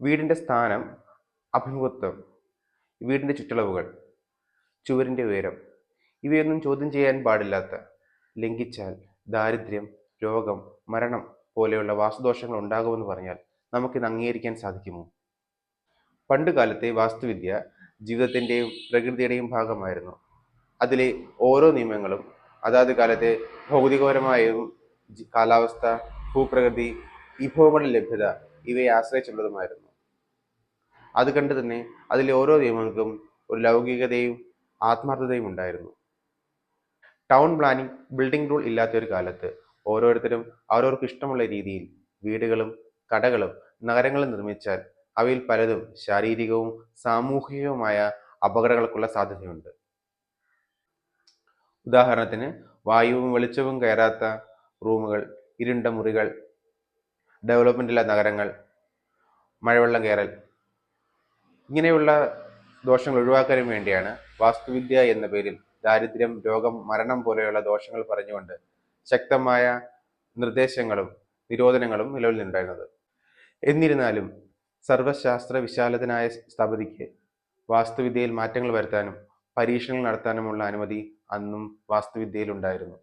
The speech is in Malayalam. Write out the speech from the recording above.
വീടിന്റെ സ്ഥാനം അഭിമുഖത്വം വീടിന്റെ ചുറ്റളവുകൾ ചുവരിന്റെ ഉയരം ഇവയൊന്നും ചോദ്യം ചെയ്യാൻ പാടില്ലാത്ത ലംഘിച്ചാൽ ദാരിദ്ര്യം രോഗം മരണം പോലെയുള്ള വാസ്തുദോഷങ്ങൾ ഉണ്ടാകുമെന്ന് പറഞ്ഞാൽ നമുക്കിത് അംഗീകരിക്കാൻ സാധിക്കുമോ? പണ്ടുകാലത്തെ വാസ്തുവിദ്യ ജീവിതത്തിന്റെയും പ്രകൃതിയുടെയും ഭാഗമായിരുന്നു. അതിലെ ഓരോ നിയമങ്ങളും അതാത് കാലത്തെ ഭൗതികപരമായും കാലാവസ്ഥ ഭൂപ്രകൃതി വിഭവങ്ങളുടെ ലഭ്യത ഇവയെ ആശ്രയിച്ചുള്ളതുമായിരുന്നു. അത് കണ്ട് തന്നെ അതിലെ ഓരോ നിയമങ്ങൾക്കും ഒരു ലൗകികതയും ആത്മാർത്ഥതയും ഉണ്ടായിരുന്നു. ടൗൺ പ്ലാനിംഗ് ബിൽഡിംഗ് റൂൾ ഇല്ലാത്ത ഒരു കാലത്ത് ഓരോരുത്തരും അവരവർക്ക് ഇഷ്ടമുള്ള രീതിയിൽ വീടുകളും കടകളും നഗരങ്ങളും നിർമ്മിച്ചാൽ അവയിൽ പലതും ശാരീരികവും സാമൂഹികവുമായ അപകടങ്ങൾക്കുള്ള സാധ്യതയുണ്ട്. ഉദാഹരണത്തിന് വായുവും വെളിച്ചവും കയറാത്ത റൂമുകൾ ഇരുണ്ട മുറികൾ ഡെവലപ്മെന്റ് നഗരങ്ങൾ മഴവെള്ളം കയറൽ ഇങ്ങനെയുള്ള ദോഷങ്ങൾ ഒഴിവാക്കാനും വേണ്ടിയാണ് വാസ്തുവിദ്യ എന്ന പേരിൽ ദാരിദ്ര്യം രോഗം മരണം പോലെയുള്ള ദോഷങ്ങൾ പറഞ്ഞുകൊണ്ട് ശക്തമായ നിർദ്ദേശങ്ങളും നിരോധനങ്ങളും നിലവിൽ എന്നിരുന്നാലും സർവശാസ്ത്ര വിശാലതനായ സ്ഥപതിക്ക് വാസ്തുവിദ്യയിൽ മാറ്റങ്ങൾ വരുത്താനും പരീക്ഷണങ്ങൾ നടത്താനുമുള്ള അനുമതി അന്നും വാസ്തുവിദ്യയിൽ ഉണ്ടായിരുന്നു.